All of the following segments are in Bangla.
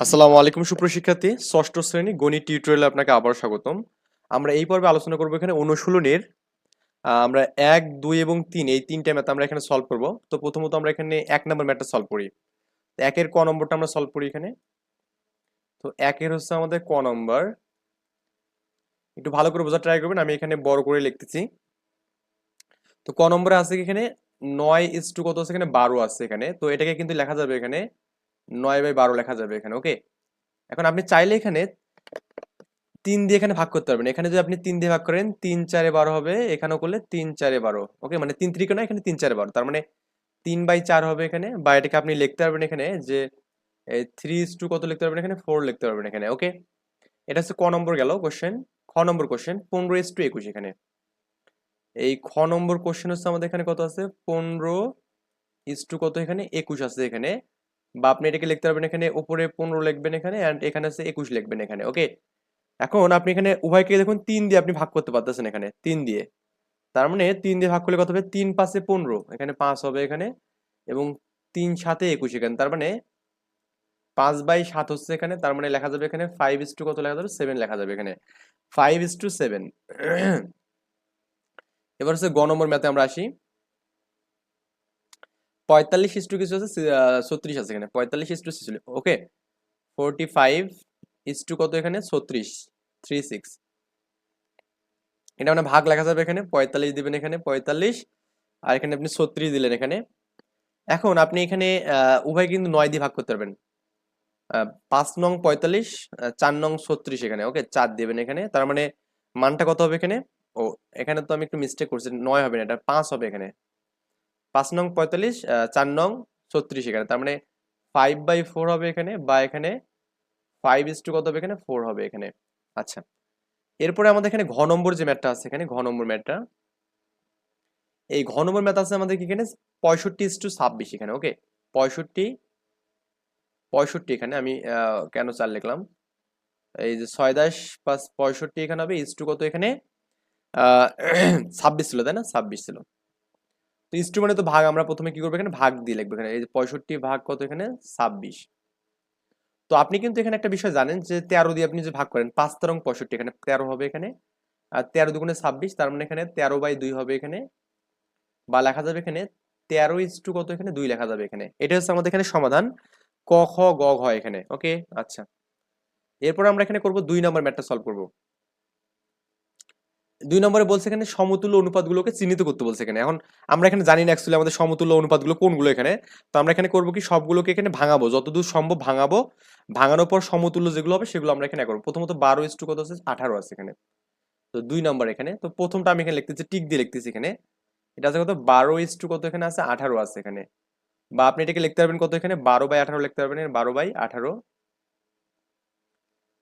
আসসালামু আলাইকুম সুপ্রশিক্ষার্থী ষষ্ঠ শ্রেণি গণিত টিউটোরিয়ালে আপনাকে আবার স্বাগতম। আমরা এই পর্বে আলোচনা করব এখানে অনুশীলনের। আমরা এক, দুই এবং তিন, এই তিনটা ম্যাথ আমরা এখানে সলভ করব। তো প্রথমত আমরা এখানে এক নম্বর ম্যাথটা সলভ করি। একের ক নম্বরটা আমরা সলভ করি এখানে। তো একের হচ্ছে আমাদের ক নম্বর। একটু ভালো করে বোঝার ট্রাই করবেন, আমি এখানে বড় করে লিখতেছি। তো ক নম্বরে আছে এখানে? নয় ইস টু কত আছে এখানে? বারো আছে এখানে। তো এটাকে কিন্তু লেখা যাবে এখানে নয় বাই বারো লেখা যাবে এখানে ওকে এখন আপনি চাইলে এখানে তিন দিয়ে এখানে ভাগ করতে পারবেন। এখানে যদি আপনি তিন দিয়ে ভাগ করেন, তিন চারে বারো হবে, এখানেও করলে তিন চারে বারো ওকে মানে তিন ত্রিকে না এখানে তিন চারে বারো, তার মানে তিন বাই চার হবে এখানে। বা এটাকে আপনি লিখতে পারবেন এখানে যে থ্রি ইস টু কত লিখতে পারবেন এখানে? ফোর লিখতে পারবেন এখানে ওকে এটা হচ্ছে ক নম্বর গেল কোশ্চেন খ নম্বর কোশ্চেন পনেরো ইস টু একুশ এখানে। এই খ নম্বর কোশ্চেন হচ্ছে আমাদের এখানে কত আছে? পনেরো ইস টু কত এখানে? একুশ আছে এখানে। বা আপনি এটাকে লিখতে পারবেন এখানে উপরে পনেরো লিখবেন এখানে অ্যান্ড এখানে আছে একুশ লিখবেন এখানে ওকে এখন আপনি এখানে উভয়কে দেখুন তিন দিয়ে আপনি ভাগ করতে পারতেছেন এখানে, তিন দিয়ে। তার মানে তিন দিয়ে ভাগ করলে কত হবে? তিন পাঁচে পনেরো, এখানে পাঁচ হবে এখানে এবং তিন সাথে একুশ এখানে, তার মানে পাঁচ বাই সাত হচ্ছে এখানে, তার মানে লেখা যাবে এখানে ফাইভ ইস টু কত লেখা যাবে? সেভেন লেখা যাবে এখানে। ফাইভ ইস টু সেভেন এবার হচ্ছে গ নম্বর ম্যাথে আমরা আসি। পঁয়তাল্লিশ ইস টু কিছু আছে ছত্রিশ আছে এখানে। পঁয়তাল্লিশ is to okay? Forty five is to কত এখানে? ছত্রিশ, থ্রি সিক্স। এটা মানে ভাগ লেখা যাবে এখানে, পঁয়তাল্লিশ দিবেন এখানে, পঁয়তাল্লিশ, আর এখানে আপনি ছত্রিশ দিলেন এখানে। এখন আপনি এখানে উভয় কিন্তু নয় দিয়ে ভাগ করতে পারবেন। পাঁচ নং পঁয়তাল্লিশ চার নং ছত্রিশ এখানে, ওকে? চার দেবেন এখানে, তার মানে মানটা কত হবে এখানে? ও, এখানে তো আমি একটু মিস্টেক করছি, নয় হবে না, এটা পাঁচ হবে এখানে। পাঁচ নং পঁয়তাল্লিশ চার নং ছত্রিশ এখানে। তার মানে ফাইভ বাই ফোর হবে এখানে বা এখানে ফাইভ ইস টু কত হবে এখানে? ফোর হবে এখানে। আচ্ছা। এরপরে আমাদের এখানে ঘ নম্বর যে ম্যাটটা আছে এখানে, ঘ নম্বর ম্যাথটা। এই ঘ নম্বর ম্যাথ আছে আমাদের এখানে? পঁয়ষট্টি ইস টু ছাব্বিশ এখানে ওকে পঁয়ষট্টি পঁয়ষট্টি এখানে, আমি কেন চার লিখলাম? এই যে ছয় দাস প্লাস পঁয়ষট্টি এখানে হবে ইস টু কত এখানে? ছাব্বিশ ছিল, তাই না? ছাব্বিশ ছিল। তো ইস টু মানে তো ভাগ, আমরা প্রথমে কি করব এখানে? ভাগ দিয়ে লিখব এখানে। এই যে পঁয়ষট্টি ভাগ কত এখানে? ছাব্বিশ। তো আপনি কিন্তু এখানে একটা বিষয় জানেন যে তেরো দিয়ে আপনি যে ভাগ করেন, পাঁচ তেরো পঁয়ষট্টি, এখানে তেরো হবে এখানে, আর তেরো দুগুণে ছাব্বিশ, তার মানে এখানে তেরো বাই দুই হবে এখানে, বা লেখা যাবে এখানে তেরো ইস টু কত এখানে? দুই লেখা যাবে এখানে। এটা হচ্ছে আমাদের এখানে সমাধান। ক, খ, গ, ঘ এখানে, ওকে? আচ্ছা। এরপর আমরা এখানে করব দুই নম্বর ম্যাটটা সলভ করব। দুই নম্বরে বলছে এখানে সমতুল্য অনুপাতগুলোকে চিহ্নিত করতে বলছে এখানে। এখন আমরা এখানে জানি না অ্যাকচুয়ালি আমাদের সমতুল্য অনুপাতগুলো কোনগুলো এখানে। তো আমরা এখানে করব কি? সবগুলোকে এখানে ভাঙাবো। যতদূর সম্ভব ভাঙাবো। ভাঙানোর পর সমতুল্য যেগুলো হবে সেগুলো আমরা এখানে করব। প্রথমত বারো ইস টু কত আছে? আঠারো আছে এখানে। তো দুই নম্বর এখানে। তো প্রথমটা আমি এখানে লিখতেছি, টিক দিয়ে লিখতেছি এখানে। এটা আছে কত? বারো ইস টু কত এখানে আছে? আঠারো আছে এখানে। বা আপনি এটাকে লিখতে পারবেন কত এখানে? বারো বাই আঠারো লিখতে পারবেন বারো বাই আঠারো।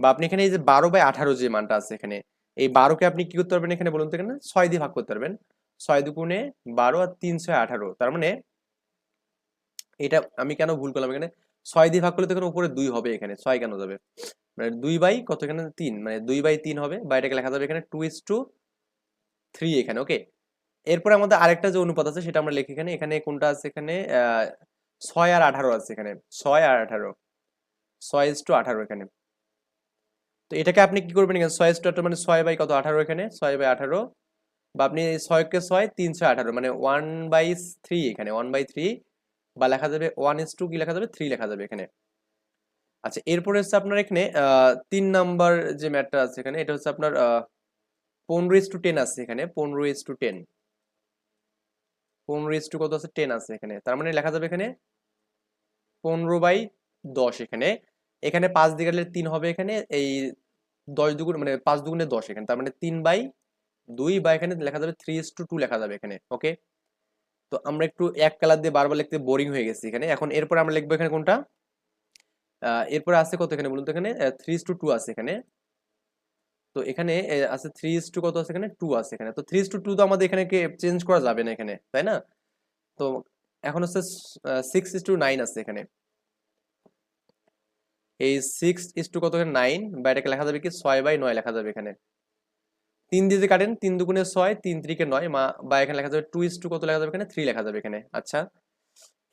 বা আপনি এখানে এই যে বারো বাই আঠারো যে মানটা আছে এখানে এই বারোকে আপনি কি করতে পারবেন এখানে বলুন তো এখানে? ছয় দিয়ে ভাগ করতে পারবেন। ছয় দুগুণে বারো আর তিন ছয় আঠারো। তার মানে এটা আমি কেন ভুল করলাম এখানে? ছয় দিয়ে ভাগ করলে তো এখানে উপরে দুই হবে এখানে। ছয় কেন যাবে? মানে দুই বাই কত এখানে? তিন। মানে দুই বাই তিন হবে। বা এটাকে লেখা যাবে এখানে টু ইস টু থ্রি এখানে ওকে এরপরে আমাদের আরেকটা যে অনুপাত আছে সেটা আমরা লিখি এখানে। এখানে কোনটা আছে এখানে? ছয় আর আঠারো আছে এখানে। ছয় আর আঠারো। ছয় ইস টু আঠারো এখানে। তো এটাকে আপনি কি করবেন এখানে ছয় আঠারো মানে ছয় বাই কত? আঠারো এখানে? ছয় বাই আঠারো। বা আপনি ছয়কে ছয়, তিন ছয় আঠারো মানে ওয়ান বাই থ্রি এখানে ওয়ান বাই থ্রি বা লেখা যাবে ওয়ান ইস টু কি লেখা যাবে? থ্রি লেখা যাবে এখানে। আচ্ছা এরপরে হচ্ছে আপনার এখানে তিন নাম্বার যে ম্যাটটা আছে এখানে, এটা হচ্ছে আপনার পনেরো ইস টু টেন আছে এখানে, পনেরো ইস টু টেন পনেরো ইস টু কত আছে? টেন আছে এখানে। তার মানে লেখা যাবে এখানে, পনেরো বাই দশ এখানে। এখানে পাঁচ দিকে গেলে তিন হবে এখানে, এই দশ দুগুণ মানে পাঁচ দুগুণে দশ এখানে। তার মানে তিন বাই দুই বা এখানে লেখা যাবে থ্রি ইস টু টু লেখা যাবে এখানে ওকে তো আমরা একটু এক কালার দিয়ে বারবার লিখতে বোরিং হয়ে গেছি এখানে। এখন এরপর আমরা লিখব এখানে কোনটা? এরপরে আছে কত এখানে বলুন তো এখানে? থ্রি ইস টু টু আছে এখানে। তো এখানে আছে থ্রি ইস টু কত আছে এখানে? টু আছে এখানে। তো থ্রি ইস টু টু তো আমাদের এখানে চেঞ্জ করা যাবে না এখানে, তাই না? তো এখন হচ্ছে সিক্স ইস টু নাইন আছে এখানে। এই সিক্স ইস টু কত নাইন বা এটাকে লেখা যাবে কি? ছয় বাই নয় লেখা যাবে এখানে। তিন দিয়ে কাটেন, তিন দুগুণে ছয়, তিন ত্রিকে নয়, মা বা এখানে লেখা যাবে টু ইস টু কত লেখা যাবে এখানে? থ্রি লেখা যাবে এখানে। আচ্ছা।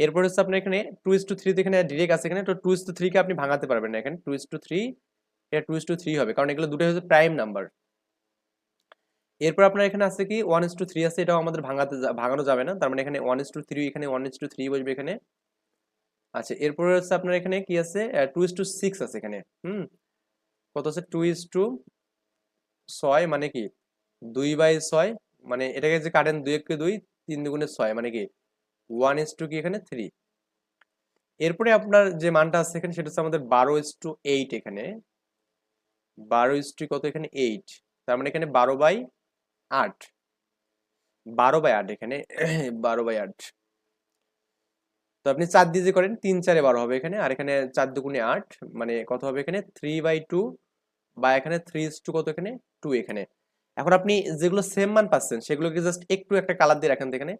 এরপর হচ্ছে আপনার এখানে টু ইস টু থ্রি তো এখানে ডিরেক্ট আছে এখানে, তো টু ইস টু থ্রিকে আপনি ভাঙাতে পারবেন না এখানে। টু ইস টু থ্রি এটা টু ইস টু থ্রি হবে, কারণ এগুলো দুটো হচ্ছে প্রাইম নাম্বার এরপর আপনার এখানে আছে কি? ওয়ান ইস টু থ্রি আছে, এটাও আমাদের ভাঙাতে ভাঙানো যাবে না। তার মানে এখানে ওয়ান ইস টু থ্রি এখানে ওয়ান ইস টু থ্রি বসবে এখানে। আচ্ছা এরপরে হচ্ছে আপনার এখানে কি আছে? টু ইস টু সিক্স আছে এখানে। হুম? কত আছে? টু ইস টু ছয় মানে কি? দুই বাই ছয় মানে এটাকে যে কাটেন দুই একে দুই, তিন দুগুণে ছয় মানে কি? ওয়ান ইস টু কি এখানে? থ্রি এরপরে আপনার যে মানটা আছে এখানে, সেটা হচ্ছে আমাদের বারো ইস টু এইট এখানে। বারো ইস টু কত এখানে? এইট তার মানে এখানে বারো বাই আট। বারো বাই আট এখানে। বারো বাই আট। তো আপনি চার দিয়ে যে করেন, তিন চারে বারো হবে এখানে, আর এখানে চার দুগুণে আট মানে কত হবে এখানে? থ্রি বাই টু বা এখানে থ্রি ইস টু কত এখানে? টু এখানে। এখন আপনি যেগুলো সেম মান পাচ্ছেন, সেগুলোকে জাস্ট একটু একটা কালার দিয়ে রাখেন এখানে।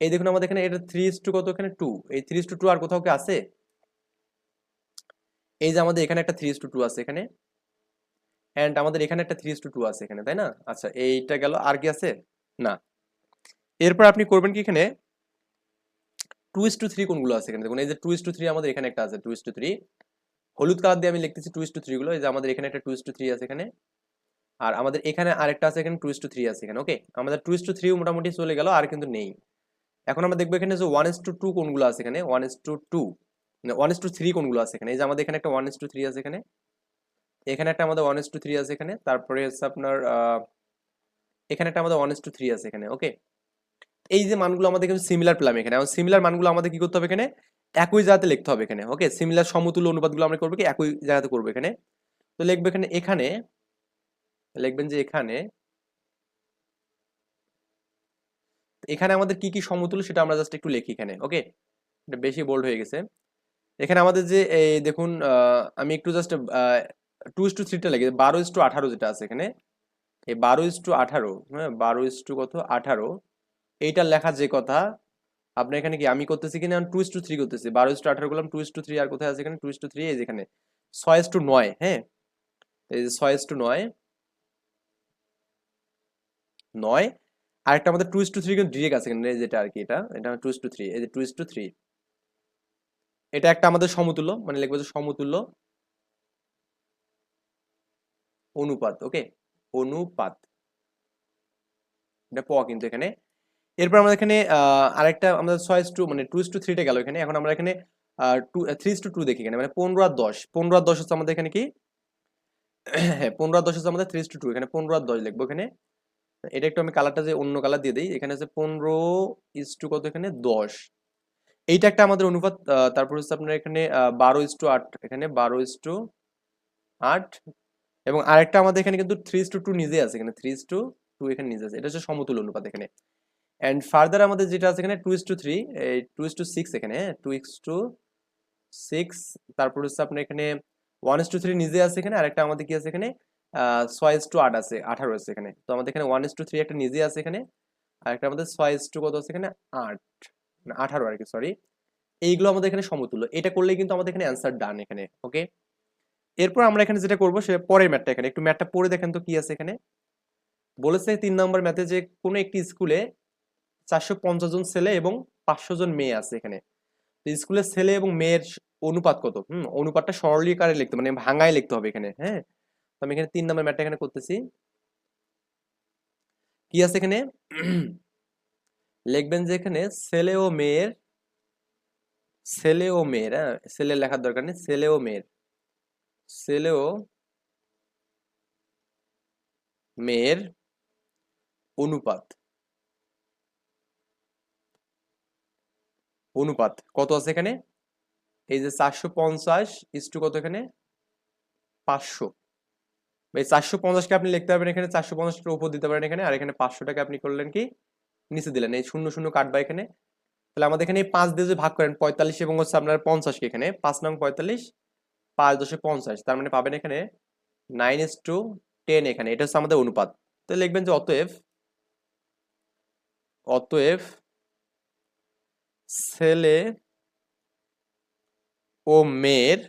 এই দেখুন আমাদের এখানে এটা থ্রি ইস টু কত এখানে? টু এই থ্রি ইস টু টু আর কোথাও কি আছে? এই যে আমাদের এখানে একটা থ্রি ইস টু টু আছে এখানে। অ্যান্ড আমাদের এখানে একটা থ্রি ইস টু টু আছে এখানে, তাই না? আচ্ছা এইটা গেল। আর কি আছে? না। এরপর আপনি করবেন কি এখানে? টু ইস টু থ্রি কোনগুলো আছে এখানে দেখুন এই যে টু ইস টু থ্রি আমাদের এখানে একটা আছে টু ইস টু থ্রি হলুদ কালার দিয়ে আমি লিখতেছি টু ইস টু থ্রি গুলো এই যে আমাদের এখানে একটা টু ইস টু থ্রি আছে এখানে আর আমাদের এখানে আরেকটা আছে এখানে টু ইস টু থ্রি আছে এখানে ওকে আমাদের টু ইস টু থ্রি মোটামুটি চলে গেল আর কিন্তু নেই এখন আমরা দেখব এখানে যে ওয়ান ইস টু টু কোনগুলো আছে এখানে ওয়ান ইস টু টু মানে ওয়ান ইস টু থ্রি কোনগুলো আছে এখানে এই যে আমাদের এখানে একটা ওয়ান ইস টু থ্রি আছে এখানে এখানে একটা আমাদের ওয়ান ইস টু থ্রি আছে এখানে তারপরে হচ্ছে আপনার এখানে একটা আমাদের ওয়ান ইস টু থ্রি আছে এখানে ওকে এই যে মানগুলো আমাদের কিন্তু সিমিলার পেলাম এখানে। এবং সিমিলার মানগুলো আমাদের কি করতে হবে এখানে? একই জায়গাতে লিখতে হবে এখানে ওকে সিমিলার সমতুল্য অনুপাতগুলো আমরা করব কি? একই জায়গাতে করব এখানে। তো লিখবে এখানে এখানে, লিখবেন যে এখানে এখানে আমাদের কি কি সমতুল্য সেটা আমরা জাস্ট একটু লিখি এখানে ওকে এটা বেশি বোল্ড হয়ে গেছে। এখানে আমাদের যে, এই দেখুন আমি একটু জাস্ট টু ইস টু থ্রিটা লিখি। বারো ইস টু আঠারো যেটা আছে এখানে, এই বারো ইস টু আঠারো হ্যাঁ? বারো ইস টু কত? আঠারো। এইটার লেখা যে কথা, আপনি এখানে কি আমি করতেছি কিনা? টু ইস টু থ্রি করতেছি। বারো ইস টু আঠারো করলাম টু ইস টু থ্রি আর কোথায় আছে এখানে? টু ইস টু থ্রি এই যেখানে ছয় ইস টু নয় হ্যাঁ? এই যে ছয় ইস টু নয় নয় আর একটা আমাদের টু ইস টু থ্রি কিন্তু ডিরেক্ট আছে এখানে যেটা আর কি এটা এটা টু ইস টু থ্রি এই যে টু ইস টু থ্রি এটা একটা আমাদের সমতুল্য মানে লিখব যে সমতুল্য অনুপাত ওকে অনুপাত। এটা প কিন্তু এখানে। এরপর আমাদের এখানে আরেকটা আমাদের ছয় টু মানে টু টু থ্রিটা গেল এখানে। এখন আমরা এখানে টু থ্রি টু টু দেখি এখানে। মানে পনেরো আর দশ। পনেরো আর দশ হচ্ছে আমাদের এখানে কি? হ্যাঁ পনেরো আর দশ হচ্ছে আমাদের থ্রি টু টু এখানে পনেরো আর দশ লিখব এখানে। এটা একটু আমি কালারটা যে অন্য কালার দিয়ে দিই। এখানে হচ্ছে পনেরো ইস টু কত এখানে? দশ। এইটা একটা আমাদের অনুপাত তারপর হচ্ছে আপনার এখানে বারো ইস টু আট। এখানে বারো ইস টু আট। এবং আরেকটা আমাদের এখানে কিন্তু থ্রি টু টু নিজে আছে। এখানে থ্রি টু টু এখানে নিজে আছে। এটা হচ্ছে সমতুল অনুপাত এখানে। অ্যান্ড ফার্দার আমাদের যেটা আছে এখানে টু ইস টু থ্রি এই টু ইস টু সিক্স এখানে টু ইক্স টু সিক্স তারপর হচ্ছে আপনার এখানে ওয়ান ইস টু থ্রি নিজে আছে এখানে, আরেকটা আমাদের কি আছে এখানে? ছয় ইস টু আট আছে, আঠারো আছে এখানে। তো আমাদের এখানে ওয়ান ইস টু থ্রি একটা নিজে আছে এখানে আর একটা আমাদের ছয় ইস টু কত আছে এখানে? আট। আঠারো আর কি সরি এইগুলো আমাদের এখানে সমতুল্য। এটা করলেই কিন্তু আমাদের এখানে অ্যান্সার ডান এখানে ওকে এরপর আমরা এখানে যেটা করব, সে পরের ম্যাথটা এখানে। একটু ম্যাথটা পড়ে দেখেন তো কি আছে এখানে। বলেছে তিন নম্বর ম্যাথে যে কোনো একটি স্কুলে চারশো পঞ্চাশ জন ছেলে এবং পাঁচশো জন মেয়ে আছে এখানে। তো স্কুলের ছেলে এবং মেয়ের অনুপাত কত? হুম, অনুপাতটা সরলীকারে লিখতে মানে ভাঙায় লিখতে হবে এখানে হ্যাঁ? তো আমি এখানে তিন নম্বর ম্যাথটা এখানে করতেছি। কি আছে এখানে? লিখবেন যে এখানে ছেলে ও মেয়ের, ছেলে ও মেয়ের হ্যাঁ ছেলে লেখার দরকার নেই, ছেলে ও মেয়ের, ছেলে ও মেয়ের অনুপাত। অনুপাত। কত আছে এখানে? এই যে চারশো পঞ্চাশ ইস্টু কত এখানে? পাঁচশো। এই চারশো পঞ্চাশকে আপনি লিখতে পারবেন এখানে, চারশো পঞ্চাশটার উপর দিতে পারেন এখানে, আর এখানে পাঁচশোটাকে আপনি করলেন কি? নিচে দিলেন, এই শূন্য শূন্য কাটবা এখানে। তাহলে আমাদের এখানে পাঁচ দিয়ে ভাগ করেন, পঁয়তাল্লিশ এবং হচ্ছে আপনার পঞ্চাশকে এখানে, পাঁচ নং পঁয়তাল্লিশ, পাঁচ দশে পঞ্চাশ, তার মানে পাবেন এখানে নাইন এস টু টেন এখানে, এটা হচ্ছে আমাদের অনুপাত। তো লিখবেন যে অতএব অতএব ছেলে ও মেয়ের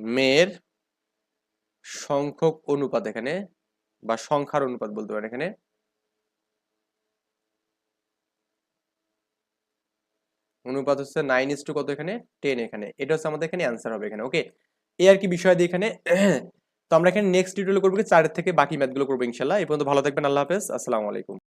মেয়ের সংখ্যক অনুপাত এখানে বা সংখ্যার অনুপাত বলতে পারেন এখানে। অনুপাত হচ্ছে নাইন ইস টু কত এখানে? টেন এখানে। এটা হচ্ছে আমাদের এখানে অ্যান্সার হবে এখানে ওকে এ আর কি বিষয় দিয়ে এখানে তো আমরা এখানে নেক্সট টিউটোরিয়াল করব চারের থেকে বাকি ম্যাথগুলো করব ইনশাল্লাহ। এই পর্যন্ত ভালো থাকবেন, আল্লাহ হাফেজ। আসসালামু আলাইকুম।